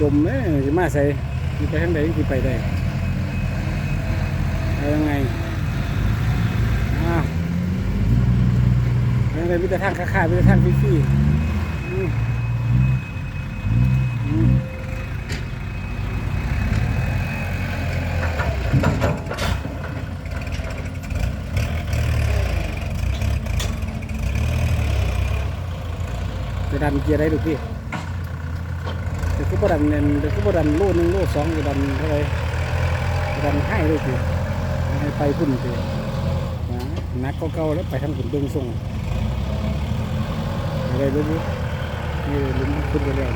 จมเนี่ยมาใส่ที่ไปทางใดที่ไปได้เอายังไงอ้าวยังไงมีแต่ทางค้าๆมีแต่ทางฟรีๆอืมอืมจะดันเกียร์ได้ดูพี่ เดี๋ยวก็บดันเนี่ยเดี๋ยวก็บดันโลหนึ่งโลสองจะดันเท่าไรดันให้เลยทีให้ไปพุ่นทีนะนักก็เก่าแล้วไปทางขุนเบื้องส่งอะไรรู้ไหมนี่ลุ้นขึ้นไปแล้ว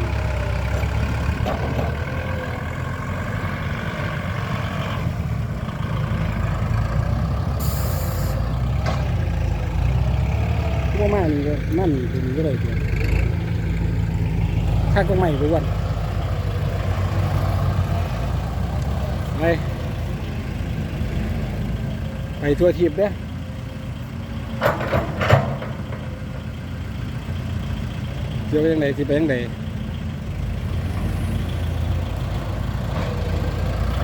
ก็มานี่ก็นั่นเป็นก็เลยทีข้าก็ไม่รู้วัน ไปไปทั่วทีบเด้เจียวยังไงที่ไปยังไง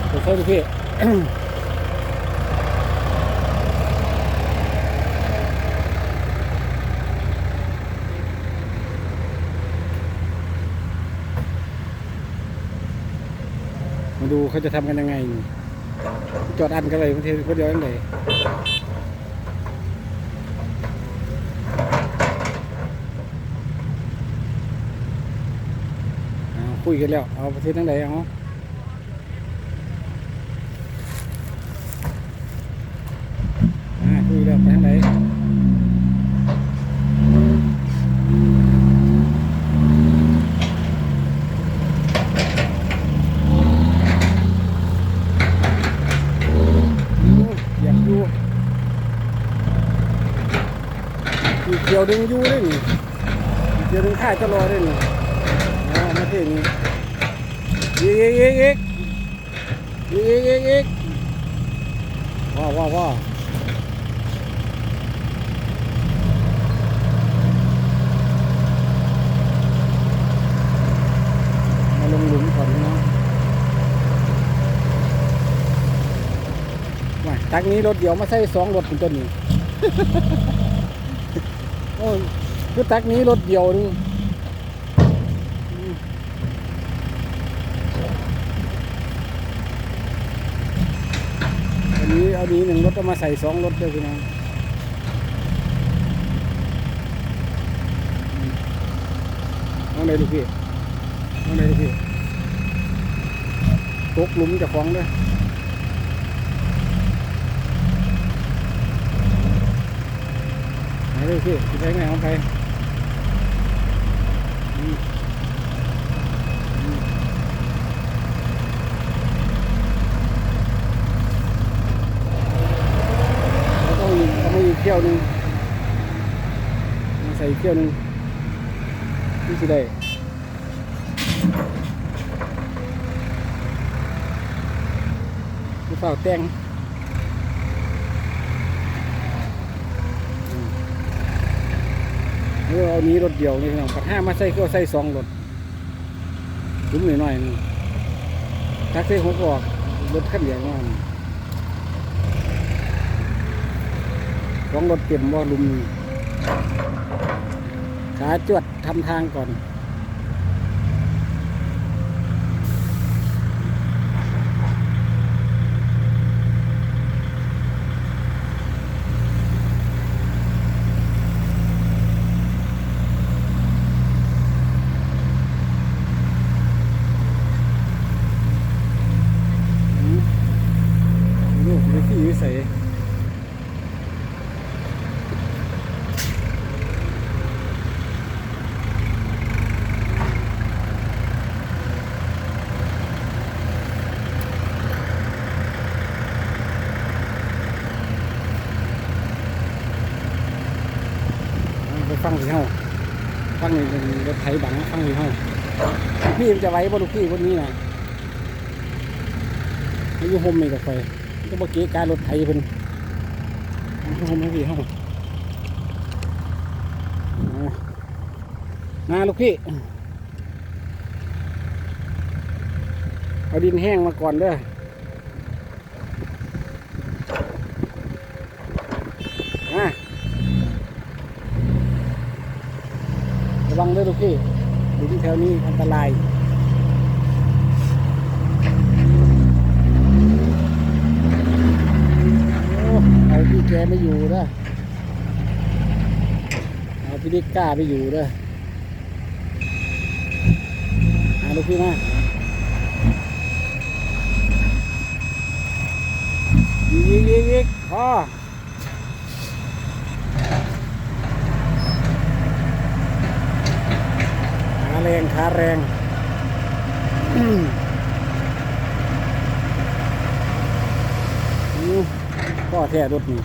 ไปเข้าทุกพี่ มาดูเขาจะทำกันยังไงนี่จอดอันกันเลยบางทีคนเดียวยังไงเอาคุยกันแล้ว เอาประเทศทั้งใดเอาอ่าคุยแล้วไปทางไหนอยากอยู่อีกเกี่ยวดึงอยู่เลยนี่ อีกเกี่ยวดึงข้าจะรอเลยนี่เอามาเท่นี้อีกอีกอีกอีกอีกอีกอีกว้าวว้าวว้าวมาลงหลุมก่อนนะว่าตักนี้รถเดียวมาใส่สองรถเป็นต้นนี้ โอ้ยคือตักนี้รถเดียวนึงอันนี้ เอานี้หนึ่งรถเอามาใส่สองรถเลยพี่น้องอืมเอาไหนลูกพี่เอาไหนลูกพี่ตกหลุมจะคล้องด้วยไหนลูกพี่ไปไหนเอาไปอืมอืมแล้วต้องอีกเอามาอีกเที่ยวหนึงมาใส่อีกเที่ยวหนึงนี่สิได้เปล่าแต่งเออเอานี้รถเดียวนี่น้องปัดห้ามาใส่ก็ใส่สองรถลุ้มหน่อยหน่อยนึงทักซี่หกออกรถขั้นเดียวมาก ของรถเต็มว่าลุมขาจวดทำทางก่อน อืมลูกวิธีวิสัยเอาไปฟังสิเฮาฟังนี่เป็นรถไถบังฟังสิเฮา พี่มันจะไหว้บ่ลูกพี่คนนี้นะอายุหมนี่กับไฟก็บ่เก๋การรถไถเพิ่นหมให้พี่เฮามาลูกพี่ เอาดินแห้งมาก่อนเด้ออะระวังด้อลูกพี่ ดินแถวนี้อันตรายเอาพี่แกไม่อยู่เด้อเอาพี่ดิกก้าไปอยู่เด้อหาลูกพี่มายิงยิงยิงยิงพอขา แรงขาแรงอือืมพ่อแท้รถนี่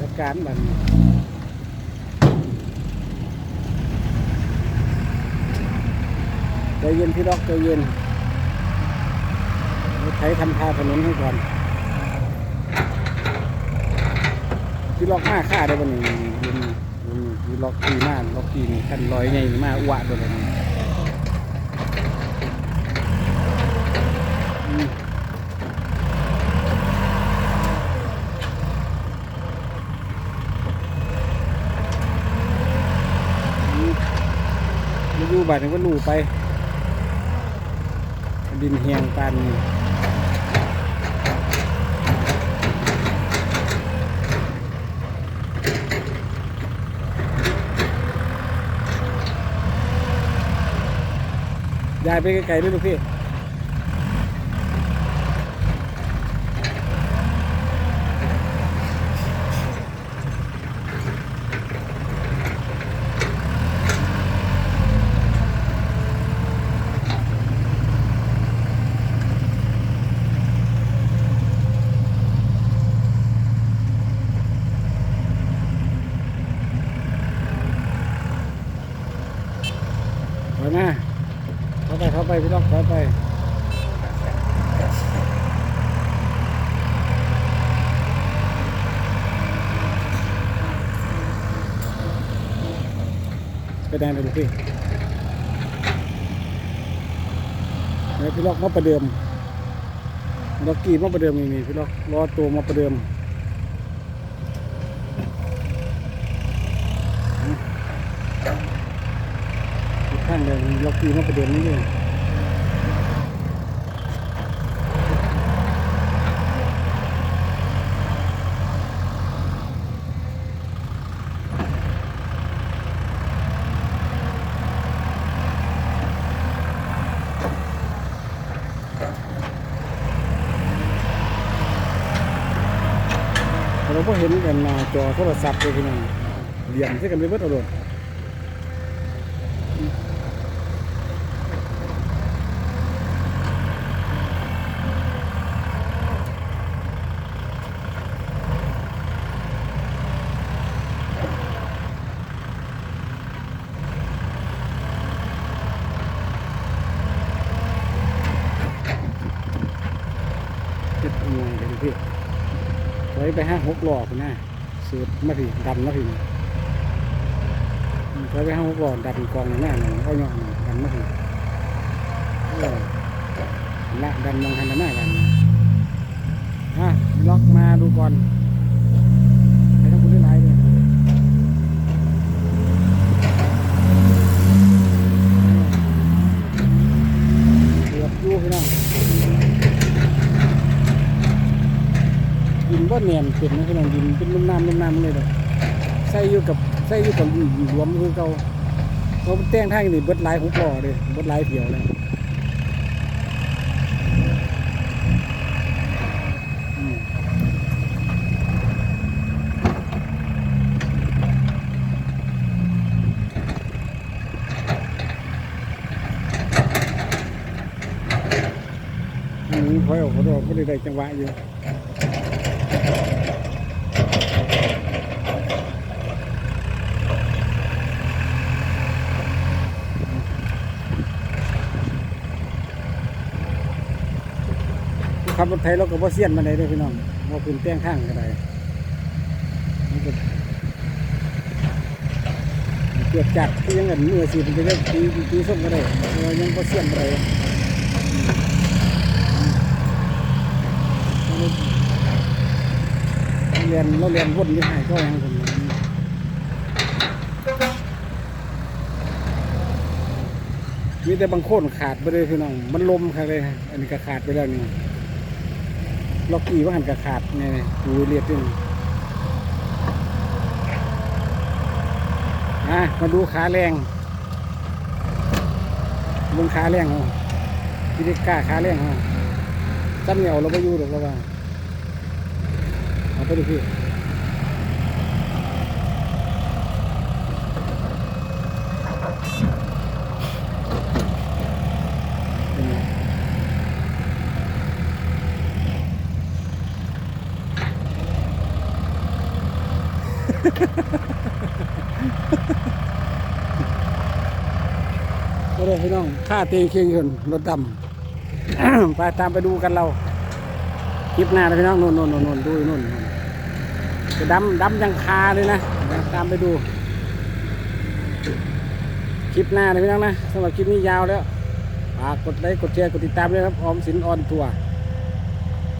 อาการบันใจเย็นพี่ดอกใจเย็นใช้ทำทาถนนให้ก่อน พี่ล็อกมาค่าได้บ่นี่ยินพี่ล็อกดีมากล็อกดีนี่ขั้นลอยใหญ่มาอ้วะตัวนี้อืมมาอยู่บ้านก็ลู่ไป ดินเฮียงปันยายไปไกลๆด้วยลูกพี่ ถอยมาเข้าไปเข้าไปพี่ล็อกถอยไป ไปได้เลยดูพี่เดี๋ยวพี่ล็อกมาประเดิมล็อกกีมาประเดิมนี่นี่พี่ล็อกล้อตัวมาประเดิมอีกข้างเดียล็อกกีมาประเดิมนี่เลย เราก็เห็นกันหน้าจอโทรศัพท์เลยพี่น้องเหลี่ยมใช่กันไปเบิดเอาโดด เจ็ดหน่วยกันพี่ ไว้ไปห้าหกหลอกนะสูตรมาพี่ดันมาพี่ไว้ไปห้าหกหลอกดันกองหน้าหนึ่งเอาหย่อนดันมาพี่ละดันมองหันหน้ากันฮะล็อกมาดูก่อนไปทั้งคุณได้ไลน์ด้วยเกือบอยู่พี่น้อง ดินเนียนนะพี่น้องดินเป็นนุ่มน้ำนุ่มน้ำเลยเด้อใส่อยู่กับใส่อยู่กับรวมคือเก่าเขาแต่งทางนี่เบิดลายหุบล้อเลยเบิดลายเถียวเลยอืมอันนี้พอยออกเขาดอกก็ได้ได้จังหวะอยู่ บรถไทยเราก็บ่เสียนมาได้เด้พี่น้องบ่ขึ้นแต้งข้างก็ได้มันก็เดือดจัดที่ยังเงินมือสิมันจะได้ตีตีส้มก็ได้เออยังก็เสียนอะไรเรียนเราเรียนวนที่หายก็ยังคนมีแต่บางโคนขาดไปเลยพี่น้อง มันลมค่เลยอันนี้ก็ขาดไปแล้วนี่ ล็อกกี้ว่าหันกระขาดเนี่ยดูเรียดด้วยอะมาดูขาแรงบนขาแรงเหรอพี่เด็กกล้าขาแรงเหรอจำเหนียวเราไปอยู่หรอกเราว่าเอาไปดูพี่ ก็เลยพี่น้องค่าเตียงเคียงยนต์รถดำ ไปตามไปดูกันเราคลิปหน้านะพี่น้องนู่นนู่นนู่นดูนนนู่นจะดำดำยังคาเลยนะตามไปดู คลิปหน้านะพี่น้องนะสำหรับคลิปนี้ยาวแล้วฝากกดไลค์กดแชร์กดติดตามด้วยครับออมสินออนทัวร์